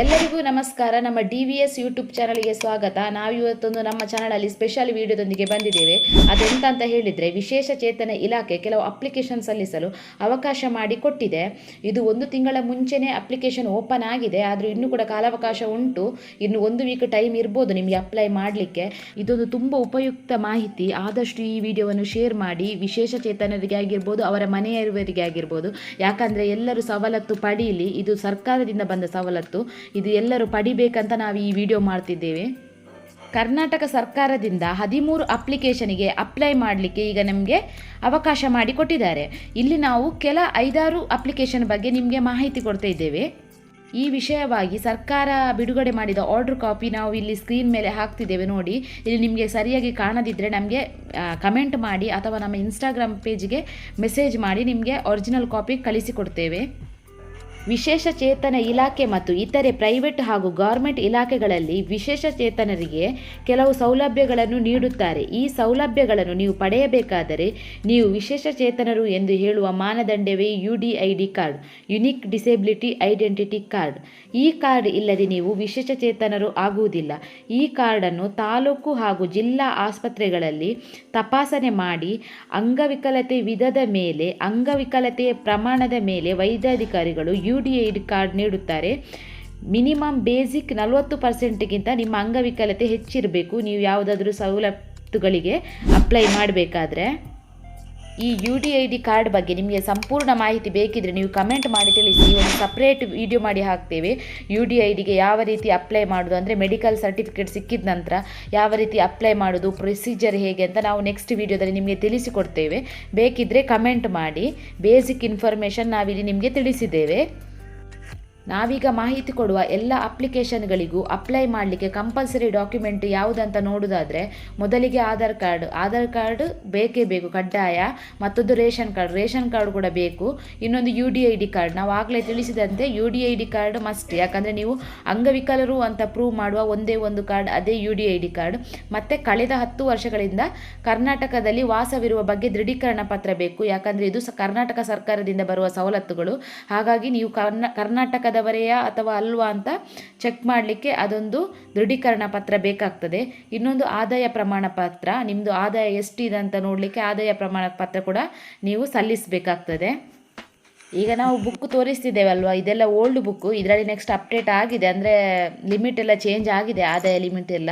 ಎಲ್ಲರಿಗೂ ನಮಸ್ಕಾರ. ನಮ್ಮ ಡಿ ವಿ ಎಸ್ ಯೂಟ್ಯೂಬ್ ಚಾನಲ್ಗೆ ಸ್ವಾಗತ. ನಾವು ಇವತ್ತೊಂದು ನಮ್ಮ ಚಾನಲಲ್ಲಿ ಸ್ಪೆಷಲ್ ವಿಡಿಯೋದೊಂದಿಗೆ ಬಂದಿದ್ದೇವೆ. ಅದೆಂತ ಅಂತ ಹೇಳಿದರೆ ವಿಶೇಷ ಚೇತನ ಇಲಾಖೆ ಕೆಲವು ಅಪ್ಲಿಕೇಶನ್ ಸಲ್ಲಿಸಲು ಅವಕಾಶ ಮಾಡಿ ಕೊಟ್ಟಿದೆ. ಇದು ಒಂದು ತಿಂಗಳ ಮುಂಚೆನೇ ಅಪ್ಲಿಕೇಶನ್ ಓಪನ್ ಆಗಿದೆ. ಆದರೂ ಇನ್ನೂ ಕೂಡ ಕಾಲಾವಕಾಶ ಉಂಟು. ಇನ್ನು ಒಂದು ವೀಕ್ ಟೈಮ್ ಇರ್ಬೋದು ನಿಮಗೆ ಅಪ್ಲೈ ಮಾಡಲಿಕ್ಕೆ. ಇದೊಂದು ತುಂಬ ಉಪಯುಕ್ತ ಮಾಹಿತಿ. ಆದಷ್ಟು ಈ ವಿಡಿಯೋವನ್ನು ಶೇರ್ ಮಾಡಿ. ವಿಶೇಷ ಚೇತನರಿಗೆ ಆಗಿರ್ಬೋದು, ಅವರ ಮನೆಯವರಿಗೆ ಆಗಿರ್ಬೋದು. ಯಾಕಂದರೆ ಎಲ್ಲರೂ ಸವಲತ್ತು ಪಡೀಲಿ. ಇದು ಸರ್ಕಾರದಿಂದ ಬಂದ ಸವಲತ್ತು. ಇದು ಎಲ್ಲರೂ ಪಡಿಬೇಕಂತ ನಾವು ಈ ವಿಡಿಯೋ ಮಾಡ್ತಿದ್ದೇವೆ. ಕರ್ನಾಟಕ ಸರ್ಕಾರದಿಂದ ಹದಿಮೂರು ಅಪ್ಲಿಕೇಶನಿಗೆ ಅಪ್ಲೈ ಮಾಡಲಿಕ್ಕೆ ಈಗ ನಮಗೆ ಅವಕಾಶ ಮಾಡಿಕೊಟ್ಟಿದ್ದಾರೆ ಇಲ್ಲಿ ನಾವು ಕೆಲ ಐದಾರು ಅಪ್ಲಿಕೇಶನ್ ಬಗ್ಗೆ ನಿಮಗೆ ಮಾಹಿತಿ ಕೊಡ್ತಾ ಇದ್ದೇವೆ. ಈ ವಿಷಯವಾಗಿ ಸರ್ಕಾರ ಬಿಡುಗಡೆ ಮಾಡಿದ ಆರ್ಡರ್ ಕಾಪಿ ನಾವು ಇಲ್ಲಿ ಸ್ಕ್ರೀನ್ ಮೇಲೆ ಹಾಕ್ತಿದ್ದೇವೆ ನೋಡಿ. ಇಲ್ಲಿ ನಿಮಗೆ ಸರಿಯಾಗಿ ಕಾಣದಿದ್ದರೆ ನಮಗೆ ಕಮೆಂಟ್ ಮಾಡಿ ಅಥವಾ ನಮ್ಮ ಇನ್ಸ್ಟಾಗ್ರಾಮ್ ಪೇಜ್ಗೆ ಮೆಸೇಜ್ ಮಾಡಿ ನಿಮಗೆ ಒರಿಜಿನಲ್ ಕಾಪಿ ಕಳಿಸಿಕೊಡ್ತೇವೆ ವಿಶೇಷ ಚೇತನ ಇಲಾಖೆ ಮತ್ತು ಇತರೆ ಪ್ರೈವೇಟ್ ಹಾಗೂ ಗೌರ್ಮೆಂಟ್ ಇಲಾಖೆಗಳಲ್ಲಿ ವಿಶೇಷ ಚೇತನರಿಗೆ ಕೆಲವು ಸೌಲಭ್ಯಗಳನ್ನು ನೀಡುತ್ತಾರೆ. ಈ ಸೌಲಭ್ಯಗಳನ್ನು ನೀವು ಪಡೆಯಬೇಕಾದರೆ ನೀವು ವಿಶೇಷ ಚೇತನರು ಎಂದು ಹೇಳುವ ಮಾನದಂಡವೇ U D I D card, unique disability identity card. ಈ ಕಾರ್ಡ್ ಇಲ್ಲದೆ ನೀವು ವಿಶೇಷ ಚೇತನರು ಆಗುವುದಿಲ್ಲ. ಈ ಕಾರ್ಡನ್ನು ತಾಲೂಕು ಹಾಗೂ ಜಿಲ್ಲಾ ಆಸ್ಪತ್ರೆಗಳಲ್ಲಿ ತಪಾಸಣೆ ಮಾಡಿ ಅಂಗವಿಕಲತೆ ವಿಧದ ಮೇಲೆ ಅಂಗವಿಕಲತೆಯ ಪ್ರಮಾಣದ ಮೇಲೆ ವೈದ್ಯಾಧಿಕಾರಿಗಳು ಯು ಡಿ ಐ ಕಾರ್ಡ್ ನೀಡುತ್ತಾರೆ. ಮಿನಿಮಮ್ ಬೇಸಿಕ್ ನಲವತ್ತು ಪರ್ಸೆಂಟ್ಗಿಂತ ನಿಮ್ಮ ಅಂಗವಿಕಲತೆ ಹೆಚ್ಚಿರಬೇಕು. ನೀವು ಯಾವುದಾದ್ರೂ ಸವಲತ್ತುಗಳಿಗೆ ಅಪ್ಲೈ ಮಾಡಬೇಕಾದ್ರೆ. ಈ U D I D card ಬಗ್ಗೆ ನಿಮಗೆ ಸಂಪೂರ್ಣ ಮಾಹಿತಿ ಬೇಕಿದ್ರೆ ನೀವು ಕಮೆಂಟ್ ಮಾಡಿ ತಿಳಿಸಿ. ಒಂದು ಸಪ್ರೇಟ್ ವಿಡಿಯೋ ಮಾಡಿ ಹಾಕ್ತೇವೆ. ಯು ಡಿ ಐ ಡಿಗೆ ಯಾವ ರೀತಿ ಅಪ್ಲೈ ಮಾಡೋದು ಅಂದರೆ ಮೆಡಿಕಲ್ ಸರ್ಟಿಫಿಕೇಟ್ ಸಿಕ್ಕಿದ ನಂತರ ಯಾವ ರೀತಿ ಅಪ್ಲೈ ಮಾಡೋದು ಪ್ರೊಸೀಜರ್ ಹೇಗೆ ಅಂತ ನಾವು ನೆಕ್ಸ್ಟ್ ವಿಡಿಯೋದಲ್ಲಿ ನಿಮಗೆ ತಿಳಿಸಿಕೊಡ್ತೇವೆ. ಬೇಕಿದ್ದರೆ ಕಮೆಂಟ್ ಮಾಡಿ. ಬೇಸಿಕ್ ಇನ್ಫಾರ್ಮೇಷನ್ ನಾವಿಲ್ಲಿ ನಿಮಗೆ ತಿಳಿಸಿದ್ದೇವೆ. ನಾವೀಗ ಮಾಹಿತಿ ಕೊಡುವ ಎಲ್ಲ ಅಪ್ಲಿಕೇಶನ್ಗಳಿಗೂ ಅಪ್ಲೈ ಮಾಡಲಿಕ್ಕೆ ಕಂಪಲ್ಸರಿ ಡಾಕ್ಯುಮೆಂಟ್ ಯಾವುದಂತ ನೋಡೋದಾದರೆ ಮೊದಲಿಗೆ ಆಧಾರ್ ಕಾರ್ಡ್. ಆಧಾರ್ ಕಾರ್ಡ್ ಬೇಕೇ ಬೇಕು, ಕಡ್ಡಾಯ. ಮತ್ತೊಂದು ರೇಷನ್ ಕಾರ್ಡ್. ರೇಷನ್ ಕಾರ್ಡ್ ಕೂಡ ಬೇಕು. ಇನ್ನೊಂದು U D I D card. ನಾವು ಆಗಲೇ ತಿಳಿಸಿದಂತೆ U D I D card must ಯಾಕಂದರೆ ನೀವು ಅಂಗವಿಕಲರು ಅಂತ ಪ್ರೂವ್ ಮಾಡುವ ಒಂದೇ ಒಂದು ಕಾರ್ಡ್, ಅದೇ U D I D card. ಮತ್ತು ಕಳೆದ ಹತ್ತು ವರ್ಷಗಳಿಂದ ಕರ್ನಾಟಕದಲ್ಲಿ ವಾಸವಿರುವ ಬಗ್ಗೆ ದೃಢೀಕರಣ ಪತ್ರ ಬೇಕು. ಯಾಕಂದರೆ ಇದು ಕರ್ನಾಟಕ ಸರ್ಕಾರದಿಂದ ಬರುವ ಸವಲತ್ತುಗಳು. ಹಾಗಾಗಿ ನೀವು ಕರ್ನಾ ಕರ್ನಾಟಕದವರೆಯಾ ಅಥವಾ ಅಲ್ವಾ ಅಂತ ಚೆಕ್ ಮಾಡಲಿಕ್ಕೆ ಅದೊಂದು ದೃಢೀಕರಣ ಪತ್ರ ಬೇಕಾಗ್ತದೆ. ಇನ್ನೊಂದು ಆದಾಯ ಪ್ರಮಾಣ ಪತ್ರ ನಿಮ್ಮದು ಆದಾಯ ಎಷ್ಟಿದೆ ಅಂತ ನೋಡಲಿಕ್ಕೆ ಆದಾಯ ಪ್ರಮಾಣ ಪತ್ರ ಕೂಡ ನೀವು ಸಲ್ಲಿಸಬೇಕಾಗ್ತದೆ. ಈಗ ನಾವು ಬುಕ್ ತೋರಿಸ್ತಿದ್ದೇವಲ್ವಾ ಇದೆಲ್ಲ ಓಲ್ಡ್ ಬುಕ್ಕು ಇದರಲ್ಲಿ ನೆಕ್ಸ್ಟ್ ಅಪ್ಡೇಟ್ ಆಗಿದೆ. ಅಂದರೆ ಲಿಮಿಟ್ ಎಲ್ಲ ಚೇಂಜ್ ಆಗಿದೆ, ಆದಾಯ ಲಿಮಿಟ್ ಎಲ್ಲ.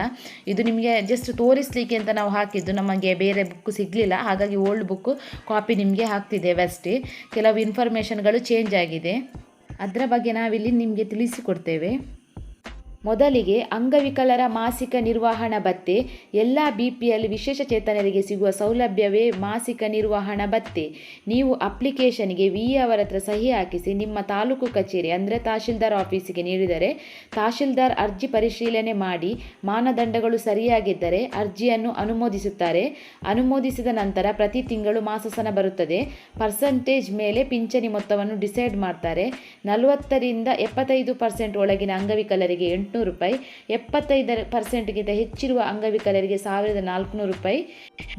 ಇದು ನಿಮಗೆ ಜಸ್ಟ್ ತೋರಿಸ್ಲಿಕ್ಕೆ ಅಂತ ನಾವು ಹಾಕಿದ್ದು. ನಮಗೆ ಬೇರೆ ಬುಕ್ ಸಿಗಲಿಲ್ಲ. ಹಾಗಾಗಿ ಓಲ್ಡ್ ಬುಕ್ಕು ಕಾಪಿ ನಿಮಗೆ ಹಾಕ್ತಿದ್ದೇವೆ ಅಷ್ಟೇ. ಕೆಲವು ಇನ್ಫಾರ್ಮೇಷನ್ಗಳು ಚೇಂಜ್ ಆಗಿದೆ. ಅದರ ಬಗ್ಗೆ ನಾವಿಲ್ಲಿ ನಿಮಗೆ ತಿಳಿಸಿಕೊಡ್ತೇವೆ. ಮೊದಲಿಗೆ ಅಂಗವಿಕಲರ ಮಾಸಿಕ ನಿರ್ವಹಣಾ ಭತ್ತೆ, ಎಲ್ಲ ಬಿ ಪಿ ಎಲ್ ವಿಶೇಷ ಚೇತನರಿಗೆ ಸಿಗುವ ಸೌಲಭ್ಯವೇ ಮಾಸಿಕ ನಿರ್ವಹಣಾ ಭತ್ತೆ. ನೀವು ಅಪ್ಲಿಕೇಶನ್ಗೆ ವಿ ಅವರ ಹತ್ರ ಸಹಿ ಹಾಕಿಸಿ ನಿಮ್ಮ ತಾಲೂಕು ಕಚೇರಿ ಅಂದರೆ ತಹಶೀಲ್ದಾರ್ ಆಫೀಸಿಗೆ ನೀಡಿದರೆ, ತಹಶೀಲ್ದಾರ್ ಅರ್ಜಿ ಪರಿಶೀಲನೆ ಮಾಡಿ ಮಾನದಂಡಗಳು ಸರಿಯಾಗಿದ್ದರೆ ಅರ್ಜಿಯನ್ನು ಅನುಮೋದಿಸುತ್ತಾರೆ. ಅನುಮೋದಿಸಿದ ನಂತರ ಪ್ರತಿ ತಿಂಗಳು ಮಾಸಸನ ಬರುತ್ತದೆ. ಪರ್ಸೆಂಟೇಜ್ ಮೇಲೆ ಪಿಂಚಣಿ ಮೊತ್ತವನ್ನು ಡಿಸೈಡ್ ಮಾಡ್ತಾರೆ. ನಲವತ್ತರಿಂದ ಎಪ್ಪತ್ತೈದು ಪರ್ಸೆಂಟ್ ಒಳಗಿನ ಅಂಗವಿಕಲರಿಗೆ ಎಂಟುನೂರು ರೂಪಾಯಿ, ಎಪ್ಪತ್ತೈದರ ಪರ್ಸೆಂಟ್ಗಿಂತ ಹೆಚ್ಚಿರುವ ಅಂಗವಿಕಲರಿಗೆ ಸಾವಿರದ ನಾಲ್ಕುನೂರು ರೂಪಾಯಿ,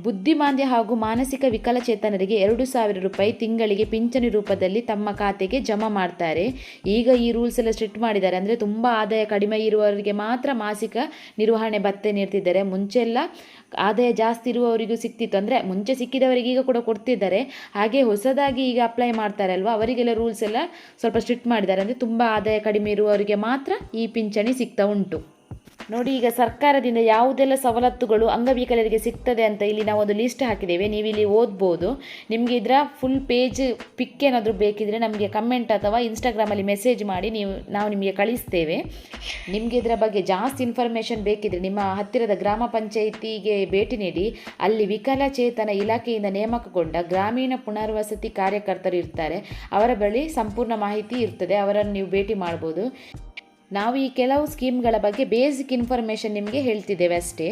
ಬುದ್ಧಿಮಾಂದ್ಯ ಹಾಗೂ ಮಾನಸಿಕ ವಿಕಲಚೇತನರಿಗೆ ಎರಡು ಸಾವಿರ ರೂಪಾಯಿ ತಿಂಗಳಿಗೆ ಪಿಂಚಣಿ ರೂಪದಲ್ಲಿ ತಮ್ಮ ಖಾತೆಗೆ ಜಮಾ ಮಾಡ್ತಾರೆ. ಈಗ ಈ ರೂಲ್ಸ್ ಎಲ್ಲ ಸ್ಟ್ರಿಕ್ಟ್ ಮಾಡಿದ್ದಾರೆ. ಅಂದರೆ ತುಂಬ ಆದಾಯ ಕಡಿಮೆ ಇರುವವರಿಗೆ ಮಾತ್ರ ಮಾಸಿಕ ನಿರ್ವಹಣೆ ಭತ್ತೆ ನೀಡ್ತಿದ್ದಾರೆ. ಮುಂಚೆಲ್ಲ ಆದಾಯ ಜಾಸ್ತಿ ಇರುವವರಿಗೂ ಸಿಕ್ತಿತ್ತು. ಅಂದರೆ ಮುಂಚೆ ಸಿಕ್ಕಿದವರಿಗೆ ಈಗ ಕೂಡ ಕೊಡ್ತಿದ್ದಾರೆ. ಹಾಗೆ ಹೊಸದಾಗಿ ಈಗ ಅಪ್ಲೈ ಮಾಡ್ತಾರೆ ಅಲ್ವಾ ಅವರಿಗೆಲ್ಲ ರೂಲ್ಸ್ ಎಲ್ಲ ಸ್ವಲ್ಪ ಸ್ಟ್ರಿಕ್ಟ್ ಮಾಡಿದ್ದಾರೆ. ಅಂದರೆ ತುಂಬ ಆದಾಯ ಕಡಿಮೆ ಇರುವವರಿಗೆ ಮಾತ್ರ ಈ ಪಿಂಚಣಿ ಸಿಗ್ತಾ ಉಂಟು. ನೋಡಿ, ಈಗ ಸರ್ಕಾರದಿಂದ ಯಾವುದೆಲ್ಲ ಸವಲತ್ತುಗಳು ಅಂಗವಿಕಲರಿಗೆ ಸಿಗ್ತದೆ ಅಂತ ಇಲ್ಲಿ ನಾವು ಒಂದು ಲಿಸ್ಟ್ ಹಾಕಿದ್ದೇವೆ. ನೀವು ಇಲ್ಲಿ ಓದ್ಬೋದು. ನಿಮಗೆ ಇದರ ಫುಲ್ ಪೇಜ್ ಪಿಕ್ ಏನಾದರೂ ಬೇಕಿದ್ರೆ ನಮಗೆ ಕಮೆಂಟ್ ಅಥವಾ ಇನ್ಸ್ಟಾಗ್ರಾಮಲ್ಲಿ ಮೆಸೇಜ್ ಮಾಡಿ ನೀವು, ನಾವು ನಿಮಗೆ ಕಳಿಸ್ತೇವೆ. ನಿಮಗೆ ಇದರ ಬಗ್ಗೆ ಜಾಸ್ತಿ ಇನ್ಫಾರ್ಮೇಷನ್ ಬೇಕಿದ್ರೆ ನಿಮ್ಮ ಹತ್ತಿರದ ಗ್ರಾಮ ಪಂಚಾಯಿತಿಗೆ ಭೇಟಿ ನೀಡಿ. ಅಲ್ಲಿ ವಿಕಲಚೇತನ ಇಲಾಖೆಯಿಂದ ನೇಮಕಗೊಂಡ ಗ್ರಾಮೀಣ ಪುನರ್ವಸತಿ ಕಾರ್ಯಕರ್ತರು ಇರ್ತಾರೆ. ಅವರ ಬಳಿ ಸಂಪೂರ್ಣ ಮಾಹಿತಿ ಇರ್ತದೆ. ಅವರನ್ನು ನೀವು ಭೇಟಿ ಮಾಡ್ಬೋದು. ನಾವು ಈ ಕೆಲವು ಸ್ಕೀಮ್ಗಳ ಬಗ್ಗೆ ಬೇಸಿಕ್ ಇನ್ಫಾರ್ಮೇಷನ್ ನಿಮಗೆ ಹೇಳ್ತಿದ್ದೇವೆ ಅಷ್ಟೇ.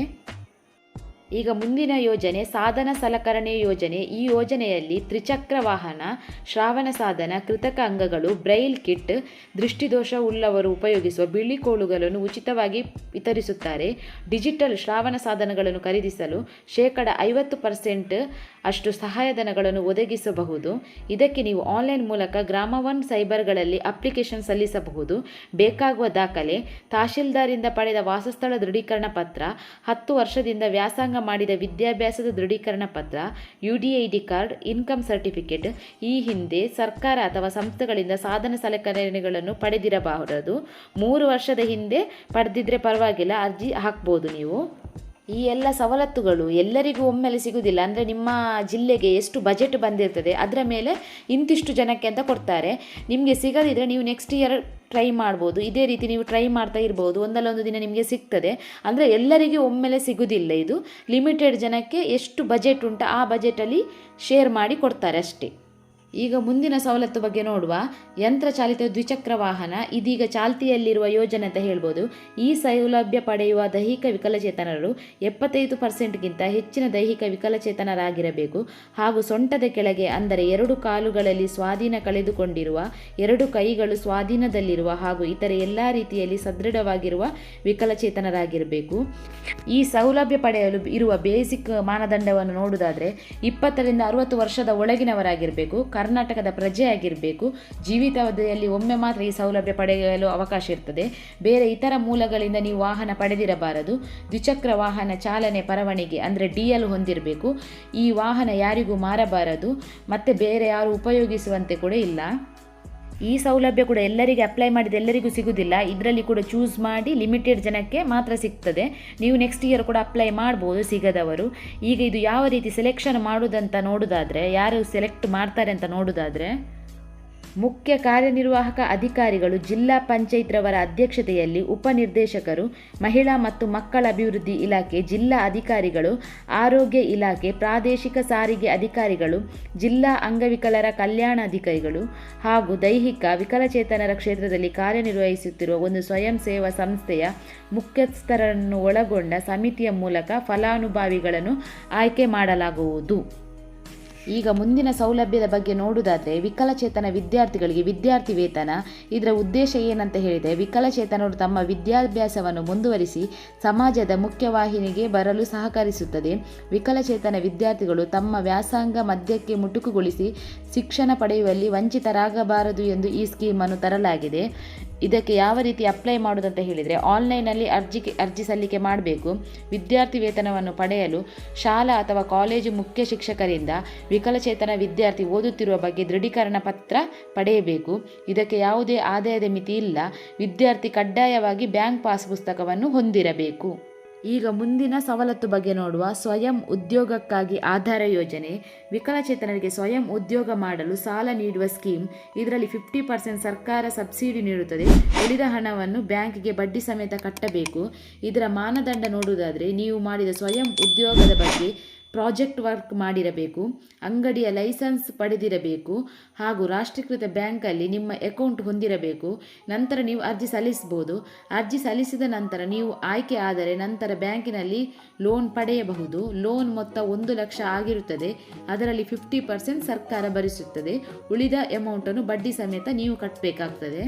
ಈಗ ಮುಂದಿನ ಯೋಜನೆ ಸಾಧನ ಸಲಕರಣೆ ಯೋಜನೆ. ಈ ಯೋಜನೆಯಲ್ಲಿ ತ್ರಿಚಕ್ರ ವಾಹನ, ಶ್ರಾವಣ ಸಾಧನ, ಕೃತಕ ಅಂಗಗಳು, ಬ್ರೈಲ್ ಕಿಟ್, ದೃಷ್ಟಿದೋಷ ಉಳ್ಳವರು ಉಪಯೋಗಿಸುವ ಬಿಳಿ ಕೋಳುಗಳನ್ನು ಉಚಿತವಾಗಿ ವಿತರಿಸುತ್ತಾರೆ. ಡಿಜಿಟಲ್ ಶ್ರಾವಣ ಸಾಧನಗಳನ್ನು ಖರೀದಿಸಲು ಶೇಕಡ ಐವತ್ತು ಪರ್ಸೆಂಟ್ ಅಷ್ಟು ಸಹಾಯಧನಗಳನ್ನು ಒದಗಿಸಬಹುದು. ಇದಕ್ಕೆ ನೀವು ಆನ್ಲೈನ್ ಮೂಲಕ ಗ್ರಾಮ ಒನ್ ಸೈಬರ್ಗಳಲ್ಲಿ ಅಪ್ಲಿಕೇಶನ್ ಸಲ್ಲಿಸಬಹುದು. ಬೇಕಾಗುವ ದಾಖಲೆ ತಹಶೀಲ್ದಾರಿಂದ ಪಡೆದ ವಾಸಸ್ಥಳ ದೃಢೀಕರಣ ಪತ್ರ, ಹತ್ತು ವರ್ಷದಿಂದ ವ್ಯಾಸಂಗ ಮಾಡಿದ ವಿದ್ಯಾಭ್ಯಾಸದ ದೃಢೀಕರಣ ಪತ್ರ, U D I D card, income certificate, ಈ ಹಿಂದೆ ಸರ್ಕಾರ ಅಥವಾ ಸಂಸ್ಥೆಗಳಿಂದ ಸಾಧನ ಸಲಕರಣೆಗಳನ್ನು ಪಡೆದಿರಬಾರದು. ಮೂರು ವರ್ಷದ ಹಿಂದೆ ಪಡೆದಿದ್ದರೆ ಪರವಾಗಿಲ್ಲ, ಅರ್ಜಿ ಹಾಕ್ಬೋದು ನೀವು. ಈ ಎಲ್ಲ ಸವಲತ್ತುಗಳು ಎಲ್ಲರಿಗೂ ಒಮ್ಮೆಲೆ ಸಿಗುವುದಿಲ್ಲ ಅಂದರೆ ನಿಮ್ಮ ಜಿಲ್ಲೆಗೆ ಎಷ್ಟು ಬಜೆಟ್ ಬಂದಿರ್ತದೆ, ಅದರ ಮೇಲೆ ಇಂತಿಷ್ಟು ಜನಕ್ಕೆ ಅಂತ ಕೊಡ್ತಾರೆ. ನಿಮಗೆ ಸಿಗದಿದ್ದರೆ ನೀವು ನೆಕ್ಸ್ಟ್ ಇಯರ್ ಟ್ರೈ ಮಾಡ್ಬೋದು. ಇದೇ ರೀತಿ ನೀವು ಟ್ರೈ ಮಾಡ್ತಾ ಇರ್ಬೋದು. ಒಂದಲ್ಲ ಒಂದು ದಿನ ನಿಮಗೆ ಸಿಗ್ತದೆ. ಅಂದರೆ ಎಲ್ಲರಿಗೂ ಒಮ್ಮೆಲೆ ಸಿಗುವುದಿಲ್ಲ ಇದು. ಲಿಮಿಟೆಡ್ ಜನಕ್ಕೆ ಎಷ್ಟು ಬಜೆಟ್ ಉಂಟು, ಆ ಬಜೆಟಲ್ಲಿ ಶೇರ್ ಮಾಡಿ ಕೊಡ್ತಾರೆ ಅಷ್ಟೇ. ಈಗ ಮುಂದಿನ ಸವಲತ್ತು ಬಗ್ಗೆ ನೋಡುವ. ಯಂತ್ರ ಚಾಲಿತ ದ್ವಿಚಕ್ರ ವಾಹನ, ಇದೀಗ ಚಾಲ್ತಿಯಲ್ಲಿರುವ ಯೋಜನೆ ಅಂತ ಹೇಳ್ಬೋದು. ಈ ಸೌಲಭ್ಯ ಪಡೆಯುವ ದೈಹಿಕ ವಿಕಲಚೇತನರು ಎಪ್ಪತ್ತೈದು ಪರ್ಸೆಂಟ್ಗಿಂತ ಹೆಚ್ಚಿನ ದೈಹಿಕ ವಿಕಲಚೇತನರಾಗಿರಬೇಕು. ಹಾಗೂ ಸೊಂಟದ ಕೆಳಗೆ, ಅಂದರೆ ಎರಡು ಕಾಲುಗಳಲ್ಲಿ ಸ್ವಾಧೀನ ಕಳೆದುಕೊಂಡಿರುವ, ಎರಡು ಕೈಗಳು ಸ್ವಾಧೀನದಲ್ಲಿರುವ ಹಾಗೂ ಇತರೆ ಎಲ್ಲ ರೀತಿಯಲ್ಲಿ ಸದೃಢವಾಗಿರುವ ವಿಕಲಚೇತನರಾಗಿರಬೇಕು. ಈ ಸೌಲಭ್ಯ ಪಡೆಯಲು ಇರುವ ಬೇಸಿಕ್ ಮಾನದಂಡವನ್ನು ನೋಡುವುದಾದರೆ, ಇಪ್ಪತ್ತರಿಂದ ಅರವತ್ತು ವರ್ಷದ ಒಳಗಿನವರಾಗಿರಬೇಕು. ಕರ್ನಾಟಕದ ಪ್ರಜೆಯಾಗಿರಬೇಕು. ಜೀವಿತಾವಧಿಯಲ್ಲಿ ಒಮ್ಮೆ ಮಾತ್ರ ಈ ಸೌಲಭ್ಯ ಪಡೆಯಲು ಅವಕಾಶ ಇರ್ತದೆ. ಬೇರೆ ಇತರ ಮೂಲಗಳಿಂದ ನೀವು ವಾಹನ ಪಡೆದಿರಬಾರದು. ದ್ವಿಚಕ್ರ ವಾಹನ ಚಾಲನೆ ಪರವಾನಿಗೆ ಅಂದರೆ ಡಿ ಎಲ್ ಹೊಂದಿರಬೇಕು. ಈ ವಾಹನ ಯಾರಿಗೂ ಮಾರಬಾರದು. ಮತ್ತು ಬೇರೆ ಯಾರು ಉಪಯೋಗಿಸುವಂತೆ ಕೂಡ ಇಲ್ಲ. ಈ ಸೌಲಭ್ಯ ಕೂಡ ಎಲ್ಲರಿಗೆ ಅಪ್ಲೈ ಮಾಡಿದ ಎಲ್ಲರಿಗೂ ಸಿಗುವುದಿಲ್ಲ ಇದರಲ್ಲಿ ಕೂಡ ಚೂಸ್ ಮಾಡಿ ಲಿಮಿಟೆಡ್ ಜನಕ್ಕೆ ಮಾತ್ರ ಸಿಗ್ತದೆ. ನೀವು ನೆಕ್ಸ್ಟ್ ಇಯರ್ ಕೂಡ ಅಪ್ಲೈ ಮಾಡ್ಬೋದು ಸಿಗದವರು. ಈಗ ಇದು ಯಾವ ರೀತಿ ಸೆಲೆಕ್ಷನ್ ಮಾಡುವುದಂತ ನೋಡೋದಾದರೆ, ಯಾರು ಸೆಲೆಕ್ಟ್ ಮಾಡ್ತಾರೆ ಅಂತ ನೋಡೋದಾದರೆ ಮುಖ್ಯ ಕಾರ್ಯನಿರ್ವಾಹಕ ಅಧಿಕಾರಿಗಳು ಜಿಲ್ಲಾ ಪಂಚಾಯತ್ ಅಧ್ಯಕ್ಷತೆಯಲ್ಲಿ ಉಪನಿರ್ದೇಶಕರು ಮಹಿಳಾ ಮತ್ತು ಮಕ್ಕಳ ಅಭಿವೃದ್ಧಿ ಇಲಾಖೆ, ಜಿಲ್ಲಾ ಅಧಿಕಾರಿಗಳು, ಆರೋಗ್ಯ ಇಲಾಖೆ, ಪ್ರಾದೇಶಿಕ ಸಾರಿಗೆ ಅಧಿಕಾರಿಗಳು, ಜಿಲ್ಲಾ ಅಂಗವಿಕಲರ ಕಲ್ಯಾಣಾಧಿಕಾರಿಗಳು ಹಾಗೂ ದೈಹಿಕ ವಿಕಲಚೇತನರ ಕ್ಷೇತ್ರದಲ್ಲಿ ಕಾರ್ಯನಿರ್ವಹಿಸುತ್ತಿರುವ ಒಂದು ಸ್ವಯಂ ಸೇವಾ ಸಂಸ್ಥೆಯ ಮುಖ್ಯಸ್ಥರನ್ನು ಒಳಗೊಂಡ ಸಮಿತಿಯ ಮೂಲಕ ಫಲಾನುಭವಿಗಳನ್ನು ಆಯ್ಕೆ ಮಾಡಲಾಗುವುದು. ಈಗ ಮುಂದಿನ ಸೌಲಭ್ಯದ ಬಗ್ಗೆ ನೋಡುವುದಾದರೆ ವಿಕಲಚೇತನ ವಿದ್ಯಾರ್ಥಿಗಳಿಗೆ ವಿದ್ಯಾರ್ಥಿ ವೇತನ ಇದರ ಉದ್ದೇಶ ಏನಂತ ಹೇಳಿದರೆ ವಿಕಲಚೇತನರು ತಮ್ಮ ವಿದ್ಯಾಭ್ಯಾಸವನ್ನು ಮುಂದುವರಿಸಿ ಸಮಾಜದ ಮುಖ್ಯವಾಹಿನಿಗೆ ಬರಲು ಸಹಕರಿಸುತ್ತದೆ. ವಿಕಲಚೇತನ ವಿದ್ಯಾರ್ಥಿಗಳು ತಮ್ಮ ವ್ಯಾಸಂಗ ಮಧ್ಯಕ್ಕೆ ಮುಟುಕುಗೊಳಿಸಿ ಶಿಕ್ಷಣ ಪಡೆಯುವಲ್ಲಿ ವಂಚಿತರಾಗಬಾರದು ಎಂದು ಈ ಸ್ಕೀಮನ್ನು ತರಲಾಗಿದೆ. ಇದಕ್ಕೆ ಯಾವ ರೀತಿ ಅಪ್ಲೈ ಮಾಡೋದಂತ ಹೇಳಿದರೆ ಆನ್ಲೈನಲ್ಲಿ ಅರ್ಜಿ ಅರ್ಜಿ ಸಲ್ಲಿಕೆ ಮಾಡಬೇಕು. ವಿದ್ಯಾರ್ಥಿ ವೇತನವನ್ನು ಪಡೆಯಲು ಶಾಲಾ ಅಥವಾ ಕಾಲೇಜು ಮುಖ್ಯ ಶಿಕ್ಷಕರಿಂದ ವಿಕಲಚೇತನ ವಿದ್ಯಾರ್ಥಿ ಓದುತ್ತಿರುವ ಬಗ್ಗೆ ದೃಢೀಕರಣ ಪತ್ರ ಪಡೆಯಬೇಕು. ಇದಕ್ಕೆ ಯಾವುದೇ ಆದಾಯದ ಮಿತಿ ಇಲ್ಲ. ವಿದ್ಯಾರ್ಥಿ ಕಡ್ಡಾಯವಾಗಿ ಬ್ಯಾಂಕ್ ಪಾಸ್ ಪುಸ್ತಕವನ್ನು ಹೊಂದಿರಬೇಕು. ಈಗ ಮುಂದಿನ ಸವಲತ್ತು ಬಗ್ಗೆ ನೋಡುವ ಸ್ವಯಂ ಉದ್ಯೋಗಕ್ಕಾಗಿ ಆಧಾರ ಯೋಜನೆ. ವಿಕಲಚೇತನರಿಗೆ ಸ್ವಯಂ ಉದ್ಯೋಗ ಮಾಡಲು ಸಾಲ ನೀಡುವ ಸ್ಕೀಮ್. ಇದರಲ್ಲಿ ಫಿಫ್ಟಿ ಪರ್ಸೆಂಟ್ ಸರ್ಕಾರ ಸಬ್ಸಿಡಿ ನೀಡುತ್ತದೆ. ಉಳಿದ ಹಣವನ್ನು ಬ್ಯಾಂಕ್ಗೆ ಬಡ್ಡಿ ಸಮೇತ ಕಟ್ಟಬೇಕು. ಇದರ ಮಾನದಂಡ ನೋಡುವುದಾದರೆ, ನೀವು ಮಾಡಿದ ಸ್ವಯಂ ಉದ್ಯೋಗದ ಬಗ್ಗೆ ಪ್ರಾಜೆಕ್ಟ್ ವರ್ಕ್ ಮಾಡಿರಬೇಕು, ಅಂಗಡಿಯ ಲೈಸೆನ್ಸ್ ಪಡೆದಿರಬೇಕು ಹಾಗೂ ರಾಷ್ಟ್ರೀಕೃತ ಬ್ಯಾಂಕಲ್ಲಿ ನಿಮ್ಮ ಅಕೌಂಟ್ ಹೊಂದಿರಬೇಕು. ನಂತರ ನೀವು ಅರ್ಜಿ ಸಲ್ಲಿಸಬಹುದು. ಅರ್ಜಿ ಸಲ್ಲಿಸಿದ ನಂತರ ನೀವು ಆಯ್ಕೆ ಆದರೆ ನಂತರ ಬ್ಯಾಂಕಿನಲ್ಲಿ ಲೋನ್ ಪಡೆಯಬಹುದು. ಲೋನ್ ಮೊತ್ತ ಒಂದು ಲಕ್ಷ ಆಗಿರುತ್ತದೆ. ಅದರಲ್ಲಿ ಫಿಫ್ಟಿ ಪರ್ಸೆಂಟ್ ಸರ್ಕಾರ ಭರಿಸುತ್ತದೆ. ಉಳಿದ ಅಮೌಂಟನ್ನು ಬಡ್ಡಿ ಸಮೇತ ನೀವು ಕಟ್ಟಬೇಕಾಗ್ತದೆ.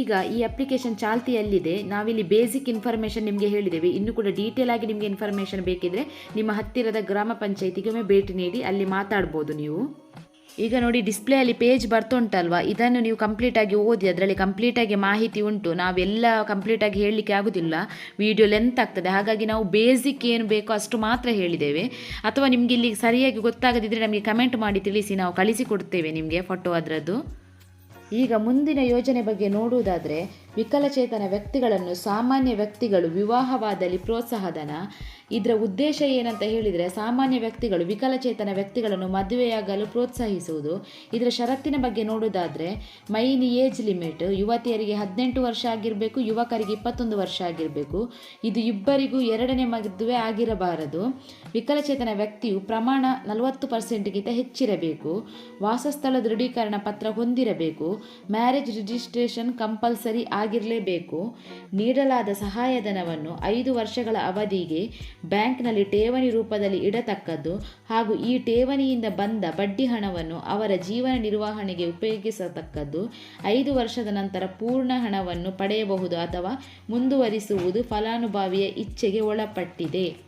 ಈಗ ಈ ಅಪ್ಲಿಕೇಶನ್ ಚಾಲ್ತಿಯಲ್ಲಿದೆ ನಾವಿಲ್ಲಿ ಬೇಸಿಕ್ ಇನ್ಫಾರ್ಮೇಷನ್ ನಿಮಗೆ ಹೇಳಿದ್ದೇವೆ. ಇನ್ನು ಕೂಡ ಡೀಟೇಲ್ ಆಗಿ ನಿಮಗೆ ಇನ್ಫಾರ್ಮೇಷನ್ ಬೇಕಿದ್ರೆ ನಿಮ್ಮ ಹತ್ತಿರದ ಗ್ರಾಮ ಪಂಚಾಯಿತಿಗೆ ಒಮ್ಮೆ ಭೇಟಿ ನೀಡಿ, ಅಲ್ಲಿ ಮಾತಾಡ್ಬೋದು ನೀವು. ಈಗ ನೋಡಿ ಡಿಸ್ಪ್ಲೇ ಅಲ್ಲಿ ಪೇಜ್ ಬರ್ತುಂಟಲ್ವಾ ಇದನ್ನು ನೀವು ಕಂಪ್ಲೀಟ್ ಆಗಿ ಓದಿ, ಅದರಲ್ಲಿ ಕಂಪ್ಲೀಟ್ ಆಗಿ ಮಾಹಿತಿ ಉಂಟು. ನಾವೆಲ್ಲ ಕಂಪ್ಲೀಟ್ ಆಗಿ ಹೇಳಲಿಕ್ಕೆ ಆಗೋದಿಲ್ಲ. ವಿಡಿಯೋ ಲೆಂತ್ ಆಗ್ತದೆ. ಹಾಗಾಗಿ ನಾವು ಬೇಸಿಕ್ ಏನು ಬೇಕೋ ಅಷ್ಟು ಮಾತ್ರ ಹೇಳಿದ್ದೇವೆ. ಅಥವಾ ನಿಮಗೆ ಇಲ್ಲಿ ಸರಿಯಾಗಿ ಗೊತ್ತಾಗದಿದ್ದರೆ ನಮಗೆ ಕಮೆಂಟ್ ಮಾಡಿ ತಿಳಿಸಿ, ನಾವು ಕಳಿಸಿಕೊಡ್ತೇವೆ ನಿಮಗೆ ಫೋಟೋ ಅದರದ್ದು. ಈಗ ಮುಂದಿನ ಯೋಜನೆ ಬಗ್ಗೆ ನೋಡುವುದಾದರೆ ವಿಕಲಚೇತನ ವ್ಯಕ್ತಿಗಳನ್ನು ಸಾಮಾನ್ಯ ವ್ಯಕ್ತಿಗಳು ವಿವಾಹವಾದಲ್ಲಿ ಪ್ರೋತ್ಸಾಹಧನ. ಇದರ ಉದ್ದೇಶ ಏನಂತ ಹೇಳಿದರೆ ಸಾಮಾನ್ಯ ವ್ಯಕ್ತಿಗಳು ವಿಕಲಚೇತನ ವ್ಯಕ್ತಿಗಳನ್ನು ಮದುವೆಯಾಗಲು ಪ್ರೋತ್ಸಾಹಿಸುವುದು. ಇದರ ಷರತ್ತಿನ ಬಗ್ಗೆ ನೋಡುವುದಾದರೆ ಮೈನ್ ಏಜ್ ಲಿಮಿಟ್, ಯುವತಿಯರಿಗೆ ಹದಿನೆಂಟು ವರ್ಷ ಆಗಿರಬೇಕು, ಯುವಕರಿಗೆ ಇಪ್ಪತ್ತೊಂದು ವರ್ಷ ಆಗಿರಬೇಕು. ಇದು ಇಬ್ಬರಿಗೂ ಎರಡನೇ ಮದುವೆ ಆಗಿರಬಾರದು. ವಿಕಲಚೇತನ ವ್ಯಕ್ತಿಯು ಪ್ರಮಾಣ ನಲವತ್ತು ಪರ್ಸೆಂಟ್ಗಿಂತ ಹೆಚ್ಚಿರಬೇಕು. ವಾಸಸ್ಥಳ ದೃಢೀಕರಣ ಪತ್ರ ಹೊಂದಿರಬೇಕು. ಮ್ಯಾರೇಜ್ ರಿಜಿಸ್ಟ್ರೇಷನ್ ಕಂಪಲ್ಸರಿ ಆಗಿರಲೇಬೇಕು. ನೀಡಲಾದ ಸಹಾಯಧನವನ್ನು ಐದು ವರ್ಷಗಳ ಅವಧಿಗೆ ಬ್ಯಾಂಕ್ನಲ್ಲಿ ಠೇವಣಿ ರೂಪದಲ್ಲಿ ಇಡತಕ್ಕದ್ದು ಹಾಗೂ ಈ ಠೇವಣಿಯಿಂದ ಬಂದ ಬಡ್ಡಿ ಹಣವನ್ನು ಅವರ ಜೀವನ ನಿರ್ವಹಣೆಗೆ ಉಪಯೋಗಿಸತಕ್ಕದ್ದು ಐದು ವರ್ಷದ ನಂತರ ಪೂರ್ಣ ಹಣವನ್ನು ಪಡೆಯಬಹುದು ಅಥವಾ ಮುಂದುವರಿಸುವುದು ಫಲಾನುಭವಿಯ ಇಚ್ಛೆಗೆ ಒಳಪಟ್ಟಿದೆ.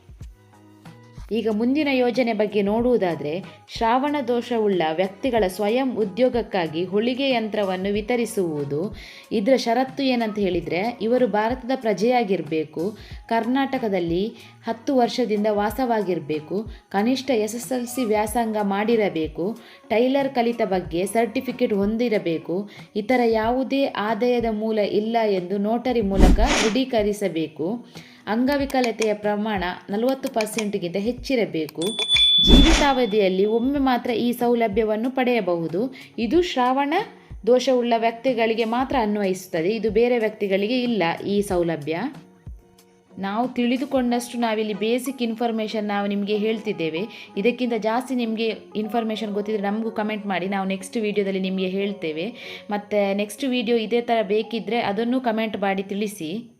ಈಗ ಮುಂದಿನ ಯೋಜನೆ ಬಗ್ಗೆ ನೋಡುವುದಾದರೆ, ಶ್ರಾವಣ ದೋಷವುಳ್ಳ ವ್ಯಕ್ತಿಗಳ ಸ್ವಯಂ ಉದ್ಯೋಗಕ್ಕಾಗಿ ಹೊಲಿಗೆ ಯಂತ್ರವನ್ನು ವಿತರಿಸುವುದು. ಇದರ ಷರತ್ತು ಏನಂತ ಹೇಳಿದರೆ, ಇವರು ಭಾರತದ ಪ್ರಜೆಯಾಗಿರಬೇಕು, ಕರ್ನಾಟಕದಲ್ಲಿ ಹತ್ತು ವರ್ಷದಿಂದ ವಾಸವಾಗಿರಬೇಕು, ಕನಿಷ್ಠ ಎಸ್ ಎಸ್ ಎಲ್ ಸಿ ವ್ಯಾಸಂಗ ಮಾಡಿರಬೇಕು, ಟೈಲರ್ ಕಲಿತ ಬಗ್ಗೆ ಸರ್ಟಿಫಿಕೇಟ್ ಹೊಂದಿರಬೇಕು, ಇತರ ಯಾವುದೇ ಆದಾಯದ ಮೂಲ ಇಲ್ಲ ಎಂದು ನೋಟರಿ ಮೂಲಕ ದೃಢೀಕರಿಸಬೇಕು. ಅಂಗವಿಕಲತೆಯ ಪ್ರಮಾಣ ನಲವತ್ತು ಪರ್ಸೆಂಟ್ಗಿಂತ ಹೆಚ್ಚಿರಬೇಕು. ಜೀವಿತಾವಧಿಯಲ್ಲಿ ಒಮ್ಮೆ ಮಾತ್ರ ಈ ಸೌಲಭ್ಯವನ್ನು ಪಡೆಯಬಹುದು. ಇದು ಶ್ರಾವಣ ದೋಷವುಳ್ಳ ವ್ಯಕ್ತಿಗಳಿಗೆ ಮಾತ್ರ ಅನ್ವಯಿಸುತ್ತದೆ. ಇದು ಬೇರೆ ವ್ಯಕ್ತಿಗಳಿಗೆ ಇಲ್ಲ ಈ ಸೌಲಭ್ಯ. ನಾವು ತಿಳಿದುಕೊಂಡಷ್ಟು ನಾವಿಲ್ಲಿ ಬೇಸಿಕ್ ಇನ್ಫಾರ್ಮೇಷನ್ ನಾವು ನಿಮಗೆ ಹೇಳ್ತಿದ್ದೇವೆ. ಇದಕ್ಕಿಂತ ಜಾಸ್ತಿ ನಿಮಗೆ ಇನ್ಫಾರ್ಮೇಷನ್ ಗೊತ್ತಿದ್ದರೆ ನಮಗೂ ಕಮೆಂಟ್ ಮಾಡಿ. ನಾವು ನೆಕ್ಸ್ಟ್ ವೀಡಿಯೋದಲ್ಲಿ ನಿಮಗೆ ಹೇಳ್ತೇವೆ. ಮತ್ತು ನೆಕ್ಸ್ಟ್ ವೀಡಿಯೋ ಇದೇ ಥರ ಬೇಕಿದ್ದರೆ ಅದನ್ನು ಕಮೆಂಟ್ ಮಾಡಿ ತಿಳಿಸಿ.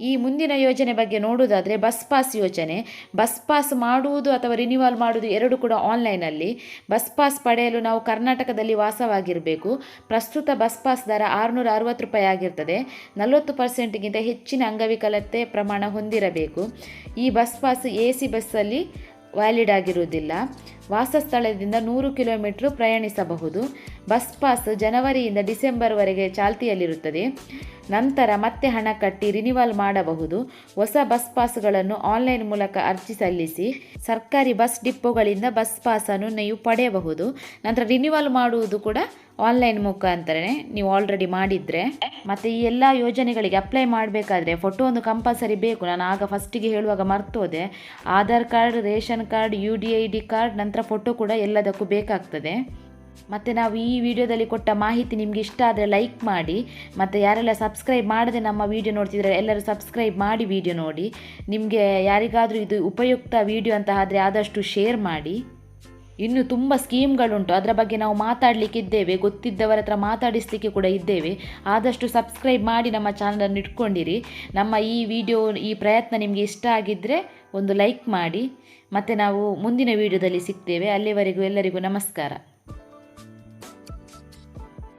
ಈ ಮುಂದಿನ ಯೋಜನೆ ಬಗ್ಗೆ ನೋಡುವುದಾದರೆ ಬಸ್ ಪಾಸ್ ಯೋಜನೆ. ಬಸ್ ಪಾಸ್ ಮಾಡುವುದು ಅಥವಾ ರಿನ್ಯೂವಲ್ ಮಾಡುವುದು ಎರಡು ಕೂಡ ಆನ್ಲೈನಲ್ಲಿ ಬಸ್ ಪಾಸ್ ಪಡೆಯಲು ನಾವು ಕರ್ನಾಟಕದಲ್ಲಿ ವಾಸವಾಗಿರಬೇಕು. ಪ್ರಸ್ತುತ ಬಸ್ ಪಾಸ್ ದರ ಆರುನೂರ ಅರವತ್ತು ರೂಪಾಯಿ ಆಗಿರ್ತದೆ. ನಲವತ್ತು ಪರ್ಸೆಂಟ್ಗಿಂತ ಹೆಚ್ಚಿನ ಅಂಗವಿಕಲತೆ ಪ್ರಮಾಣ ಹೊಂದಿರಬೇಕು. ಈ ಬಸ್ ಪಾಸ್ ಎ ಸಿ ಬಸ್ಸಲ್ಲಿ ವ್ಯಾಲಿಡ್ ಆಗಿರುವುದಿಲ್ಲ. ವಾಸಸ್ಥಳದಿಂದ ನೂರು ಕಿಲೋಮೀಟರ್ ಪ್ರಯಾಣಿಸಬಹುದು. ಬಸ್ ಪಾಸ್ ಜನವರಿಯಿಂದ ಡಿಸೆಂಬರ್ವರೆಗೆ ಚಾಲ್ತಿಯಲ್ಲಿರುತ್ತದೆ. ನಂತರ ಮತ್ತೆ ಹಣ ಕಟ್ಟಿ ರಿನಿವಲ್ ಮಾಡಬಹುದು. ಹೊಸ ಬಸ್ ಪಾಸ್ಗಳನ್ನು ಆನ್ಲೈನ್ ಮೂಲಕ ಅರ್ಜಿ ಸಲ್ಲಿಸಿ ಸರ್ಕಾರಿ ಬಸ್ ಡಿಪೋಗಳಿಂದ ಬಸ್ ಪಾಸನ್ನು ನೀವು ಪಡೆಯಬಹುದು. ನಂತರ ರಿನಿವಲ್ ಮಾಡುವುದು ಕೂಡ ಆನ್ಲೈನ್ ಮುಖಾಂತರನೇ ನೀವು ಆಲ್ರೆಡಿ ಮಾಡಿದರೆ. ಮತ್ತು ಈ ಎಲ್ಲ ಯೋಜನೆಗಳಿಗೆ ಅಪ್ಲೈ ಮಾಡಬೇಕಾದ್ರೆ ಫೋಟೋ ಒಂದು ಕಂಪಲ್ಸರಿ ಬೇಕು. ನಾನು ಆಗ ಫಸ್ಟಿಗೆ ಹೇಳುವಾಗ ಮರ್ತೋದೆ. Aadhaar card, ration card, U D I D card, ನಂತರ ಫೋಟೋ ಕೂಡ ಎಲ್ಲದಕ್ಕೂ ಬೇಕಾಗ್ತದೆ. ಮತ್ತು ನಾವು ಈ ವಿಡಿಯೋದಲ್ಲಿ ಕೊಟ್ಟ ಮಾಹಿತಿ ನಿಮಗೆ ಇಷ್ಟ ಆದರೆ ಲೈಕ್ ಮಾಡಿ. ಮತ್ತು ಯಾರೆಲ್ಲ ಸಬ್ಸ್ಕ್ರೈಬ್ ಮಾಡದೆ ನಮ್ಮ ವಿಡಿಯೋ ನೋಡ್ತಿದ್ರೆ ಎಲ್ಲರೂ ಸಬ್ಸ್ಕ್ರೈಬ್ ಮಾಡಿ ವಿಡಿಯೋ ನೋಡಿ. ನಿಮಗೆ ಯಾರಿಗಾದರೂ ಇದು ಉಪಯುಕ್ತ ವಿಡಿಯೋ ಅಂತ ಆದರೆ ಆದಷ್ಟು ಶೇರ್ ಮಾಡಿ. ಇನ್ನು ತುಂಬ ಸ್ಕೀಮ್ಗಳುಂಟು ಅದರ ಬಗ್ಗೆ ನಾವು ಮಾತಾಡಲಿಕ್ಕೆ ಇದ್ದೇವೆ. ಗೊತ್ತಿದ್ದವರ ಹತ್ರ ಮಾತಾಡಿಸ್ಲಿಕ್ಕೆ ಕೂಡ ಇದ್ದೇವೆ. ಆದಷ್ಟು ಸಬ್ಸ್ಕ್ರೈಬ್ ಮಾಡಿ ನಮ್ಮ ಚಾನಲನ್ನು ಇಟ್ಕೊಂಡಿರಿ. ನಮ್ಮ ಈ ವಿಡಿಯೋ ಈ ಪ್ರಯತ್ನ ನಿಮಗೆ ಇಷ್ಟ ಆಗಿದ್ದರೆ ಒಂದು ಲೈಕ್ ಮಾಡಿ. ಮತ್ತು ನಾವು ಮುಂದಿನ ವಿಡಿಯೋದಲ್ಲಿ ಸಿಗ್ತೇವೆ. ಅಲ್ಲಿವರೆಗೂ ಎಲ್ಲರಿಗೂ ನಮಸ್ಕಾರ.